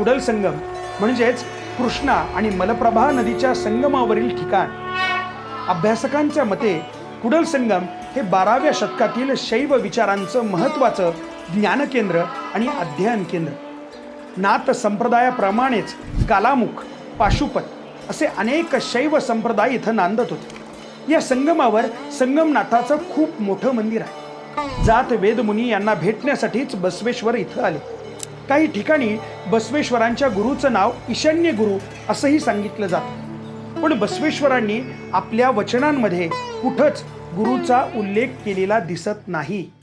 Cuddle संगम म्हणजेच कृष्णा आणि मलप्रभा नदीच्या संगमावरील ठिकाण. अभ्यासकांच्या मते कुडल संगम हे बाराव्या शतकातील शैव विचारांचं महत्त्वाचं ज्ञानकेंद्र आणि अध्ययन केंद्र. नाथ संप्रदायाप्रमाणेच कालामुख पाशुपत असे अनेक शैव संप्रदाय इथं नांदत होते. या संगमावर संगमनाथाचं खूप मोठं मंदिर आहे. जात वेदमुनी यांना भेटण्यासाठीच बसवेश्वर इथं आले. काही ठिकाणी बसवेश्वरांच्या गुरुचं नाव ईशान्य गुरु असंही सांगितलं जातं. पण बसवेश्वरांनी आपल्या वचनांमध्ये कुठंच गुरुचा उल्लेख केलेला दिसत नाही.